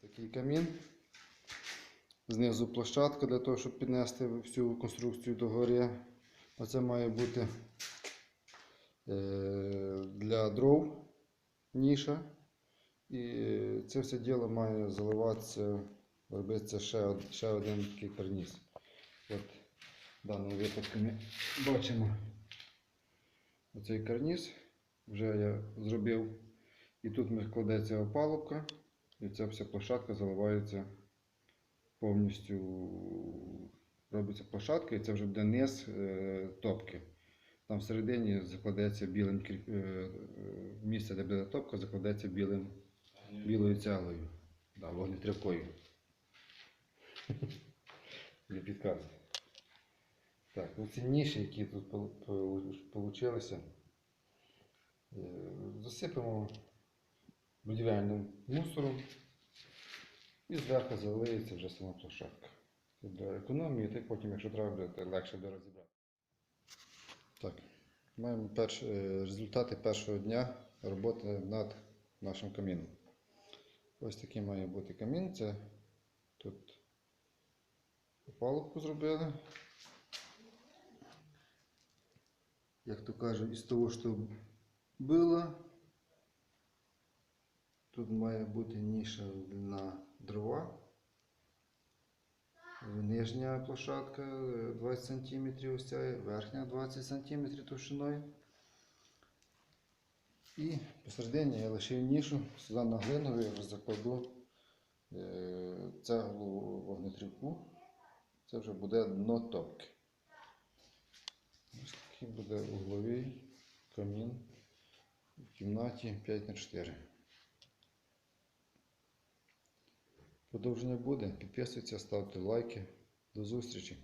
Такий камін. Знизу площадка для того, щоб піднести всю конструкцію догори. Оце має бути е, для дров ніша. І це все діло має заливатися, робиться ще, ще один такий карніз. От в даному випадку ми бачимо оцей карніз. Вже я зробив. І тут кладеться опалубка, і ця вся площадка заливається повністю. Робиться площадка, і це вже буде низ е, топки. Там всередині закладеться білим е, е, місце, де буде топка, закладеться білим, білою цеглою. Да, вогнетряпкою. Для підказки. Так, оці ніші, які тут вийшли, засипемо будівельним мусором і зверху залиється вже сама площадка. Це для економії, й потім, якщо треба, буде легше буде розібрати. Так, маємо перш, е, результати першого дня роботи над нашим каміном. Ось такий має бути камін. Це тут опалубку зробили. Як то кажуть, із того, що було, тут має бути ніша на дрова. Нижня площадка е, 20 см, ось ця, верхня 20 см товщиною. І посередині я лишив нішу, сюди на глину закладу е, цеглу вогнетрівку. Це вже буде дно топки. Ось такий буде угловий камін в кімнаті 5х4. Продовження буде. Підписуйтесь, ставте лайки. До зустрічі!